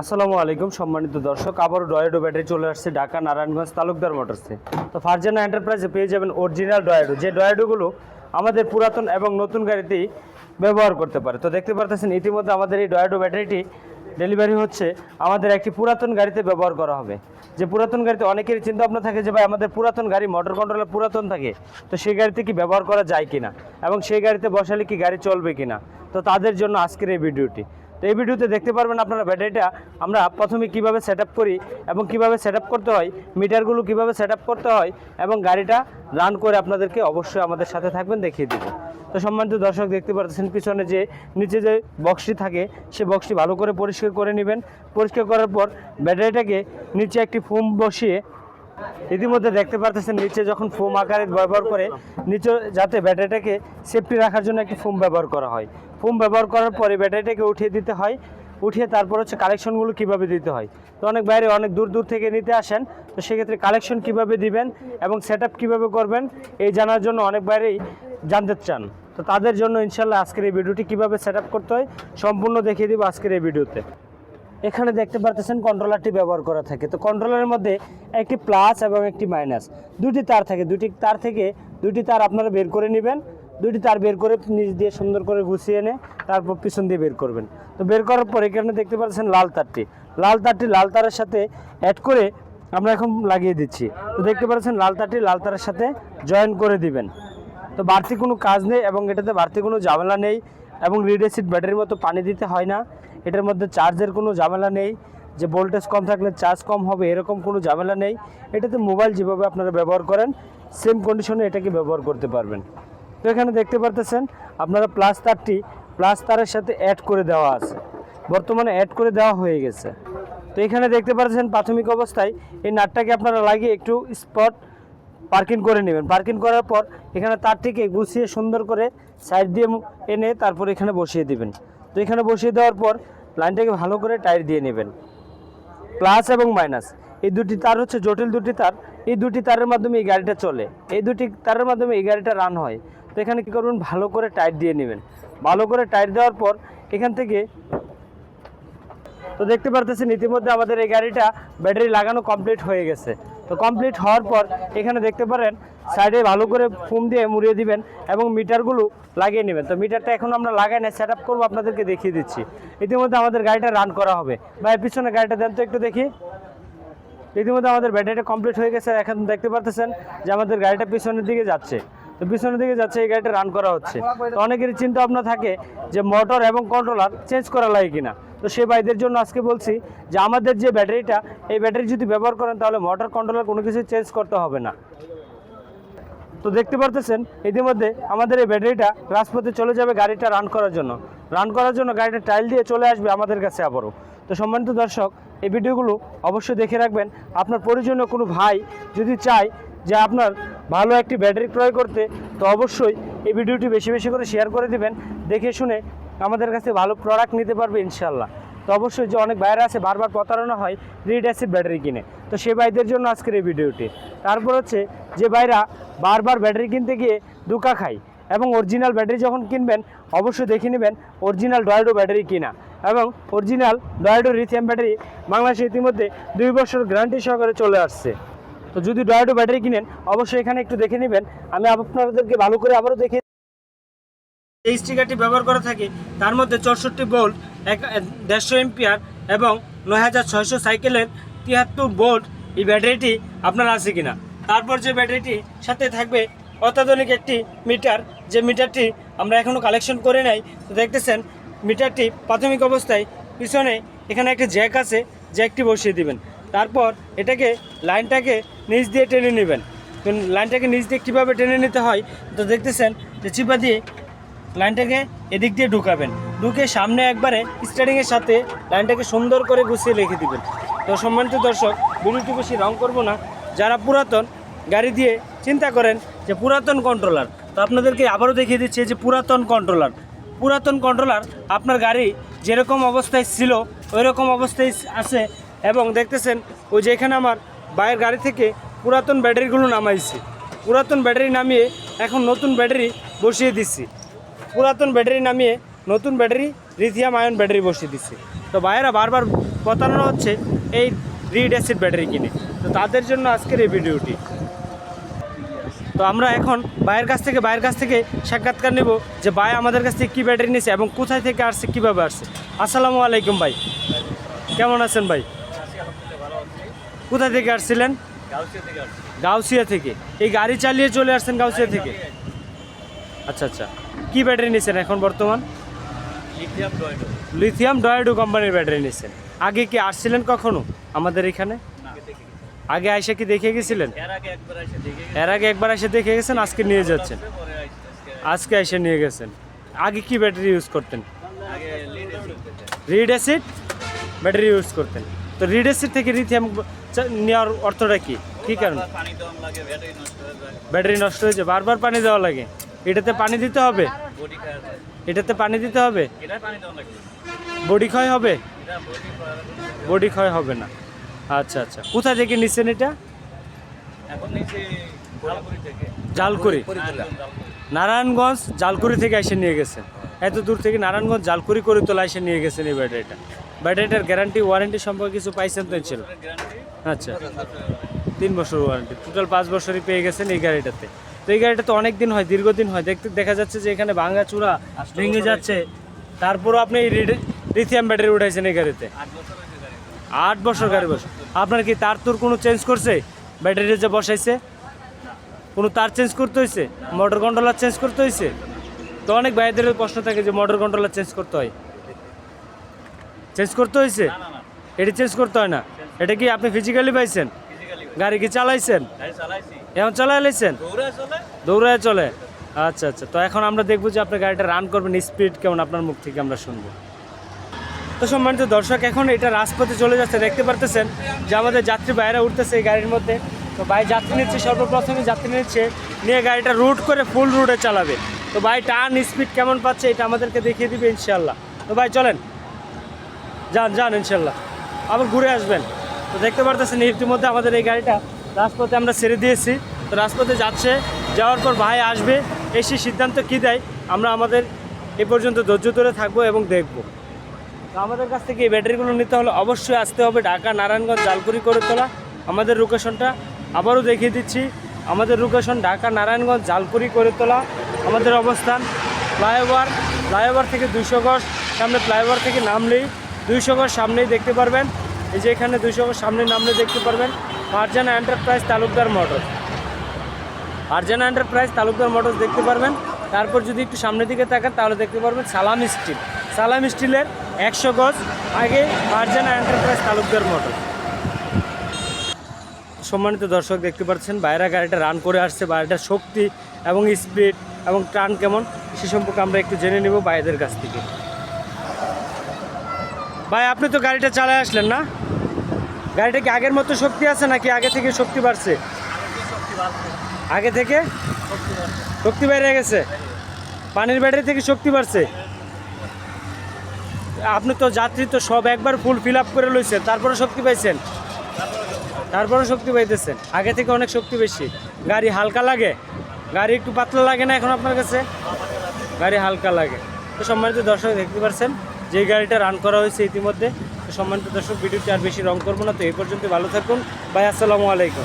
আসসালামু আলাইকুম, সম্মানিত দর্শক। আবারও ডয়েডো ব্যাটারি চলে আসছে ঢাকা, নারায়ণগঞ্জ, তালুকদার মোটরসে। তো ফারজানা এন্টারপ্রাইজে পেয়ে যাবেন অরিজিনাল ডয়েডো যে ডয়েডোগুলো আমাদের পুরাতন এবং নতুন গাড়িতেই ব্যবহার করতে পারে। তো দেখতে পারতেছেন, ইতিমধ্যে আমাদের এই ডয়েডো ব্যাটারিটি ডেলিভারি হচ্ছে। আমাদের একটি পুরাতন গাড়িতে ব্যবহার করা হবে। যে পুরাতন গাড়িতে অনেকেরই চিন্তা ভাবনা থাকে যে, ভাই, আমাদের পুরাতন গাড়ি মোটর কন্ট্রোলার পুরাতন থাকে। তো সেই গাড়িতে কি ব্যবহার করা যায় কিনা? এবং সেই গাড়িতে বসালে কি গাড়ি চলবে কিনা? তো তাদের জন্য আজকের এই ভিডিওটি। তো এই ভিডিওতে দেখতে পারবেন আপনারা ব্যাটারিটা। আমরা প্রথমে কীভাবে সেট করি এবং কীভাবে সেট করতে হয়, মিটারগুলো কীভাবে সেট করতে হয় এবং গাড়িটা রান করে আপনাদেরকে অবশ্যই আমাদের সাথে থাকবেন, দেখিয়ে দেবো। তো সম্মানিত দর্শক, দেখতে পাচ্ছেন পিছনে যে, নিচে যে বক্সটি থাকে, সে বক্সটি ভালো করে পরিষ্কার করে নেবেন। পরিষ্কার করার পর ব্যাটারিটাকে নিচে একটি ফোম বসিয়ে ইতিমধ্যে দেখতে পারতেছেন নিচে যখন ফোম আকারে ব্যবহার করে, নিচে যাতে ব্যাটারিটাকে সেফটি রাখার জন্য একটি ফোম ব্যবহার করা হয়। ফোম ব্যবহার করার পরে ব্যাটারিটাকে উঠিয়ে দিতে হয়। উঠিয়ে তারপর হচ্ছে কালেকশনগুলো কীভাবে দিতে হয়? তো অনেক বাইরে অনেক দূর দূর থেকে নিতে আসেন। তো সেক্ষেত্রে কালেকশন কীভাবে দিবেন এবং সেট আপ কীভাবে করবেন, এই জানার জন্য অনেক বাইরেই জানতে চান। তো তাদের জন্য ইনশাল্লাহ আজকের এই ভিডিওটি কীভাবে সেট করতে হয়, সম্পূর্ণ দেখিয়ে দিব আজকের এই ভিডিওতে। এখানে দেখতে পারতেছেন কন্ট্রোলারটি ব্যবহার করা থাকে। তো কন্ট্রোলারের মধ্যে একটি প্লাস এবং একটি মাইনাস দুটি তার থাকে। দুটি তার থেকে দুটি তার আপনারা বের করে নেবেন। দুটি তার বের করে নিচ দিয়ে সুন্দর করে গুছিয়ে এনে তারপর পিছন দিয়ে বের করবেন। তো বের করার পর এখানে দেখতে পাচ্ছেন লাল তারটি। লাল তারটি লাল তারের সাথে অ্যাড করে আমরা এখন লাগিয়ে দিচ্ছি। তো দেখতে পাচ্ছেন লাল তারটি লাল তারের সাথে জয়েন করে দিবেন। তো বাড়তি কোনো কাজ নেই এবং এটাতে বাড়তি কোনো ঝামেলা নেই এবং রিড অ্যাসিড ব্যাটারির মতো পানি দিতে হয় না। এটার মধ্যে চার্জের কোনো ঝামেলা নেই, যে ভোল্টেজ কম থাকলে চার্জ কম হবে, এরকম কোনো ঝামেলা নেই। এটাতে মোবাইল যেভাবে আপনারা ব্যবহার করেন সেম কন্ডিশনে এটাকে ব্যবহার করতে পারবেন। তো এখানে দেখতে পারতেছেন, আপনারা প্লাস তারটি প্লাস তারের সাথে অ্যাড করে দেওয়া আছে। বর্তমানে অ্যাড করে দেওয়া হয়ে গেছে। তো এখানে দেখতে পাচ্ছেন প্রাথমিক অবস্থায়, এই নাটটাকে আপনারা লাগিয়ে একটু স্পট পার্কিং করে নেবেন। পার্কিং করার পর এখানে তারটিকে গুছিয়ে সুন্দর করে সাইড দিয়ে এনে তারপর এখানে বসিয়ে দিবেন। তো এখানে বসিয়ে দেওয়ার পর লাইনটাকে ভালো করে টাইট দিয়ে নেবেন। প্লাস এবং মাইনাস। এই দুটি তার হচ্ছে জটিল দুটি তার। এই দুটি তারের মাধ্যমে এই গাড়িটা চলে। এই দুটি তারের মাধ্যমে এই গাড়িটা রান হয়। তো এখানে কী করবেন? ভালো করে টাইট দিয়ে নেবেন। ভালো করে টাইট দেওয়ার পর এখান থেকে তো দেখতে পারতেছেন, ইতিমধ্যে আমাদের এই গাড়িটা ব্যাটারি লাগানো কমপ্লিট হয়ে গেছে। তো কমপ্লিট হওয়ার পর এখানে দেখতে পারেন সাইডে ভালো করে ফোম দিয়ে মুড়িয়ে দিবেন এবং মিটারগুলো লাগিয়ে নেবেন। তো মিটারটা এখন আমরা লাগাই না সেট আপ করব, আপনাদেরকে দেখিয়ে দিচ্ছি। ইতিমধ্যে আমাদের গাড়িটা রান করা হবে। বা ভাই, পিছনে গাড়িটা দেন তো একটু দেখি। ইতিমধ্যে আমাদের ব্যাটারিটা কমপ্লিট হয়ে গেছে। এখন দেখতে পারতেছেন যে আমাদের গাড়িটা পিছনের দিকে যাচ্ছে। তো পিছনের দিকে যাচ্ছে, এই গাড়িটা রান করা হচ্ছে। তো অনেকেরই চিন্তা ভাবনা থাকে যে মোটর এবং কন্ট্রোলার চেঞ্জ করা লাগে কিনা। তো সে ভাইদের জন্য আজকে বলছি যে আমাদের যে ব্যাটারিটা, এই ব্যাটারি যদি ব্যবহার করেন তাহলে মোটর কন্ট্রোলার কোনো কিছু চেঞ্জ করতে হবে না। তো দেখতে পারতেছেন, ইতিমধ্যে আমাদের এই ব্যাটারিটা রাজপথে চলে যাবে গাড়িটা রান করার জন্য। রান করার জন্য গাড়িটা টাইল দিয়ে চলে আসবে আমাদের কাছে আবারও। তো সম্মানিত দর্শক, এই ভিডিওগুলো অবশ্যই দেখে রাখবেন। আপনার প্রয়োজনীয় কোনো ভাই যদি চায় যে আপনার ভালো একটি ব্যাটারি ক্রয় করতে, তো অবশ্যই এই ভিডিওটি বেশি বেশি করে শেয়ার করে দিবেন। দেখে শুনে আমাদের কাছে ভালো প্রোডাক্ট নিতে পারবে ইনশাল্লাহ তো অবশ্যই যে অনেক বাইরে আছে, বারবার প্রতারণা হয় রিড অ্যাসিড ব্যাটারি কিনে। তো সে ভাইদের জন্য আজকের এই ভিডিওটি। তারপর হচ্ছে যে ভাইরা বারবার ব্যাটারি কিনতে গিয়ে দুকা খায় এবং অরিজিনাল ব্যাটারি যখন কিনবেন, অবশ্যই দেখে নেবেন অরিজিনাল ডয়েডো ব্যাটারি কিনা এবং অরিজিনাল ডয়েডো লিথিয়াম ব্যাটারি বাংলাদেশে ইতিমধ্যে দুই বছর গ্যারান্টি সহকারে চলে আসছে। তো যদি ডয়েডো ব্যাটারি কিনেন, অবশ্যই এখানে একটু দেখে নেবেন। আমি আপনাদেরকে ভালো করে আবারও দেখে এই স্টিকারটি ব্যবহার করা থাকে, তার মধ্যে চৌষট্টি বোল্ট এক, দেড়শো এমপিআর এবং নয় হাজার ছয়শো সাইকেলের তিয়াত্তর বোল্ট এই ব্যাটারিটি আপনার আছে কিনা। তারপর যে ব্যাটারিটি সাথে থাকবে অত্যাধুনিক একটি মিটার যে মিটারটি আমরা এখনও কালেকশন করে নাই, তো দেখতেছেন মিটারটি প্রাথমিক অবস্থায় পিছনে এখানে একটা জ্যাক আছে জ্যাকটি বসিয়ে দিবেন। তারপর এটাকে লাইনটাকে নিচ দিয়ে টেনে নেবেন। লাইনটাকে নিচ দিয়ে কীভাবে টেনে নিতে হয়, তো দেখতেছেন যে চিপা দিয়ে লাইনটাকে এদিক দিয়ে ঢুকাবেন। ঢুকে সামনে একবারে স্টারিংয়ের সাথে লাইনটাকে সুন্দর করে গুছিয়ে রেখে দিবেন। তো সম্মানিত দর্শক, ভিডিওটি বেশি রং করব না। যারা পুরাতন, গাড়ি দিয়ে চিন্তা করেন যে পুরাতন কন্ট্রোলার তো আপনাদেরকে আবারও দেখিয়ে দিচ্ছে যে পুরাতন কন্ট্রোলার পুরাতন কন্ট্রোলার আপনার গাড়ি যেরকম অবস্থায় ছিল ওই রকম অবস্থায় আছে এবং দেখতেছেন, ওই যে এখানে আমার বাইরের গাড়ি থেকে পুরাতন ব্যাটারিগুলো নামাইছি। পুরাতন ব্যাটারি নামিয়ে এখন নতুন ব্যাটারি বসিয়ে দিচ্ছি পুরাতন ব্যাটারি নামিয়ে নতুন ব্যাটারি লিথিয়াম আয়ন ব্যাটারি বসিয়ে দিচ্ছি তো ভাইয়েরা বারবার প্রতারণা হচ্ছে এই রিড অ্যাসিড ব্যাটারি কিনে। তো তাদের জন্য আজকের এই ভিডিওটি। তো আমরা এখন ভাইয়ের কাছ থেকে, ভাইয়ের কাছ থেকে সাক্ষাৎকার নেব যে ভাই আমাদের কাছ থেকে কী ব্যাটারি নিয়েছে এবং কোথায় থেকে আসছে, কীভাবে আসছে। আসসালামু আলাইকুম ভাই। কেমন আছেন ভাই? কোথা থেকে আসছিলেন? গাউসিয়া থেকে এই গাড়ি চালিয়ে চলে আসছেন গাউসিয়া থেকে? আচ্ছা আচ্ছা। কি ব্যাটারি নিয়েছেন এখন বর্তমান? লিথিয়াম ডয়েডো। কোম্পানির ব্যাটারি নিয়েছেন আগে কি আসছিলেন কখনো আমাদের এখানে? আগে আইসা কি দেখে গেছিলেন? এর আগে একবার এসে দেখে গেছেন আজকে নিয়ে যাচ্ছেন? আজকে এসে নিয়ে গেছেন। আগে কি ব্যাটারি ইউজ করতেন? রিড অ্যাসিড ব্যাটারি ইউজ করতেন। তো রিড অ্যাসিড থেকে লিথিয়াম নেওয়ার অর্থটা কি? কি কারণ? ব্যাটারি নষ্ট হয়েছে, বারবার পানি দেওয়া লাগে। এটাতে পানি দিতে হবে? এটাতে পানি দিতে হবে? বডি ক্ষয় হবে? বডি ক্ষয় হবে না। আচ্ছা আচ্ছা। কোথা থেকে নিচ্ছেন এটা? জালকুড়ি। নারায়ণগঞ্জ জালকুড়ি থেকে এসে নিয়ে গেছেন এত দূর থেকে নারায়ণগঞ্জ জালকুড়ি করে তোলা এসে নিয়ে গেছেন এই ব্যাটারিটা। ব্যাটারিটার গ্যারান্টি, ওয়ারেন্টি সম্পর্কে কিছু পাইছেন তো ছিল? আচ্ছা। তিন বছর ওয়ারেন্টি টোটাল পাঁচ বছরই পেয়ে গেছেন এই গাড়িটাতে। তো এই গাড়িটা তো অনেক দিন হয় দীর্ঘদিন হয়। দেখতে দেখা যাচ্ছে যে এখানে ভাঙা চূড়া ভেঙে যাচ্ছে। তারপরও আপনি এই লিথিয়াম ব্যাটারি উঠাইছেন এই গাড়িতে। আট বছর গাড়ি বছর আপনার কি তার তোর কোনো চেঞ্জ করছে? ব্যাটারি যে বসাইছে? কোনো তার চেঞ্জ করতে হয়েছে মোটর কন্ট্রোলার চেঞ্জ করতে হয়েছে তো অনেক ভাইদের প্রশ্ন থাকে যে মোটর কন্ট্রোলার চেঞ্জ করতে হয়। চেঞ্জ করতে হয়েছে এটি চেঞ্জ করতে হয় না। এটা কি আপনি ফিজিক্যালি পাইছেন? গাড়ি কি চালাইছেন? এখন চালাই লাইছেন দৌড়ায় চলে? আচ্ছা আচ্ছা। তো এখন আমরা দেখব যে আপনি গাড়িটা রান করবেন স্পিড কেমন, আপনার মুখ থেকে আমরা শুনব। তো সম্মানিত দর্শক, এখন এটা রাজপথে চলে যাচ্ছে, দেখতে পারতেছেন যে আমাদের যাত্রী বাইরে উঠতেছে এই গাড়ির মধ্যে। তো ভাই যাত্রী নিচ্ছে, সর্বপ্রথমে যাত্রী নিচ্ছে, নিয়ে গাড়িটা রুট করে ফুল রুটে চালাবে। তো ভাই টার্ন স্পিড কেমন পাচ্ছে এটা আমাদেরকে দেখিয়ে দিবে ইনশাল্লাহ তো ভাই, চলেন। যান যান ইনশাল্লাহ আবার ঘুরে আসবেন। তো দেখতে পারতেছেন ইতিমধ্যে আমাদের এই গাড়িটা রাজপথে আমরা ছেড়ে দিয়েছি। তো রাজপথে যাচ্ছে, যাওয়ার পর ভাই আসবে, এসে সিদ্ধান্ত কী দেয়, আমরা আমাদের এ পর্যন্ত ধৈর্য ধরে থাকব এবং দেখব। তো আমাদের কাছ থেকে এই ব্যাটারিগুলো নিতে হলে অবশ্যই আসতে হবে ঢাকা, নারায়ণগঞ্জ, জালকুড়ি করে তোলা আমাদের লোকেশনটা আবারও দেখিয়ে দিচ্ছি। আমাদের লোকেশন ঢাকা, নারায়ণগঞ্জ, জালকুড়ি করে তোলা আমাদের অবস্থান ফ্লাইওভার ফ্লাইওভার থেকে দুইশো গজ, সামনে ফ্লাইওভার থেকে নামলেই দুইশো গজ সামনেই দেখতে পারবেন। এই যে এখানে দুইশো সামনে নামলে দেখতে পারবেন Farzana enterprise Talukdar motor Farzana enterprise Talukdar motors দেখতে পারবেন। তারপর যদি একটু সামনের দিকে তাকান, তাহলে দেখতে পারবেন সালাম স্টিল। সালাম স্টিলের একশো গজ আগে ফারজানা এন্টারপ্রাইজ তালুকদার মোটর সম্মানিত দর্শক, দেখতে পাচ্ছেন বাইরা গাড়িটা রান করে আসছে। বাইরেটার শক্তি এবং স্পিড এবং টার্ন কেমন, সে সম্পর্কে আমরা একটু জেনে নেব ভাইদের কাছ থেকে। ভাই, আপনি তো গাড়িটা চালায় আসলেন না? গাড়িটা কি আগের মতো শক্তি আছে নাকি আগে থেকে শক্তি বাড়ছে? আগে থেকে? শক্তি বেড়ে গেছে। পানির ব্যাটারি থেকে শক্তি বাড়ছে। আপনি তো যাত্রী তো সব একবার ফুল ফিল আপ করে লইছেন তারপরে শক্তি পাইছেন। তারপরে শক্তি পাইতেছেন। আগে থেকে অনেক শক্তি বেশি। গাড়ি হালকা লাগে। গাড়ি একটু পাতলা লাগে না এখন আপনার কাছে? গাড়ি হালকা লাগে। তো সম্মানিত দর্শক দেখতে পাচ্ছেন যে গাড়িটা রান করা হয়েছে ইতিমধ্যে সম্মানিত দর্শক, ভিডিওটি আর বেশি রং করব না। তো এই পর্যন্ত ভালো থাকুন। ভাই, আসসালামু আলাইকুম।